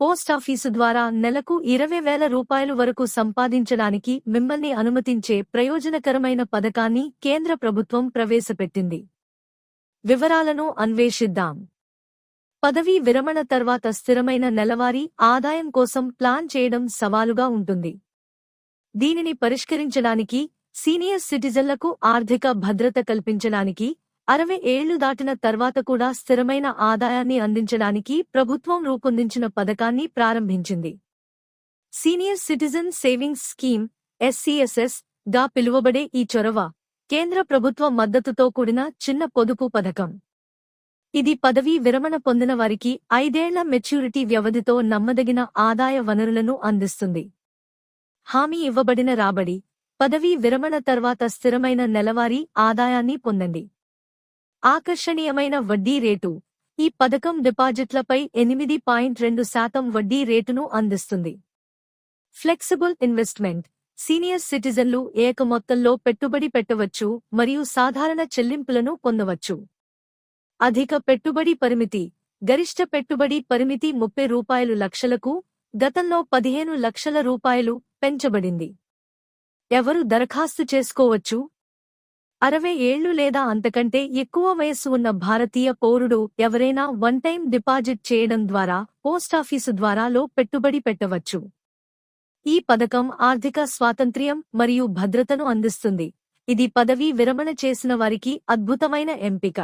Post office ద్వారా నెలకు ఇరవై వేల రూపాయలు వరకు సంపాదించడానికి మిమ్మల్ని అనుమతించే ప్రయోజనకరమైన పథకాన్ని కేంద్ర ప్రభుత్వం ప్రవేశపెట్టింది. వివరాలను అన్వేషిద్దాం. పదవీ విరమణ తర్వాత స్థిరమైన నెలవారీ ఆదాయం కోసం ప్లాన్ చేయడం సవాలుగా ఉంటుంది. దీనిని పరిష్కరించడానికి సీనియర్ సిటిజన్లకు ఆర్థిక భద్రత కల్పించడానికి అరవై ఏళ్ళు దాటిన తర్వాత కూడా స్థిరమైన ఆదాయాన్ని అందించడానికి ప్రభుత్వం రూపొందించిన పథకాన్ని ప్రారంభించింది. సీనియర్ సిటిజన్ సేవింగ్స్ స్కీమ్ ఎస్సీఎస్ఎస్గా పిలువబడే ఈ చొరవ కేంద్ర ప్రభుత్వ మద్దతుతో కూడిన చిన్న పొదుపు పథకం. ఇది పదవీ విరమణ పొందిన వారికి ఐదేళ్ళ మెచ్యూరిటీ వ్యవధితో నమ్మదగిన ఆదాయ వనరులను అందిస్తుంది. హామీ ఇవ్వబడిన రాబడి పదవీ విరమణ తర్వాత స్థిరమైన నెలవారీ ఆదాయాన్ని పొందండి. ఆకర్షణీయమైన వడ్డీ రేటు. ఈ పథకం డిపాజిట్లపై ఎనిమిది పాయింట్ రెండు శాతం వడ్డీ రేటును అందిస్తుంది. Flexible investment. సీనియర్ సిటిజన్లు ఏక మొత్తంలో పెట్టుబడి పెట్టవచ్చు మరియు సాధారణ చెల్లింపులను పొందవచ్చు. అధిక పెట్టుబడి పరిమితి. గరిష్ట పెట్టుబడి పరిమితి ముప్పై రూపాయలు లక్షలకు గతంలో పదిహేను లక్షల రూపాయలు పెంచబడింది. ఎవరు దరఖాస్తు చేసుకోవచ్చు? అరవై ఏళ్ళు లేదా అంతకంటే ఎక్కువ వయస్సు ఉన్న భారతీయ పౌరుడు ఎవరైనా వన్ టైం డిపాజిట్ చేయడం ద్వారా పోస్టాఫీసు ద్వారాలో పెట్టుబడి పెట్టవచ్చు. ఈ పథకం ఆర్థిక స్వాతంత్ర్యం మరియు భద్రతను అందిస్తుంది. ఇది పదవీ విరమణ చేసిన వారికి అద్భుతమైన ఎంపిక.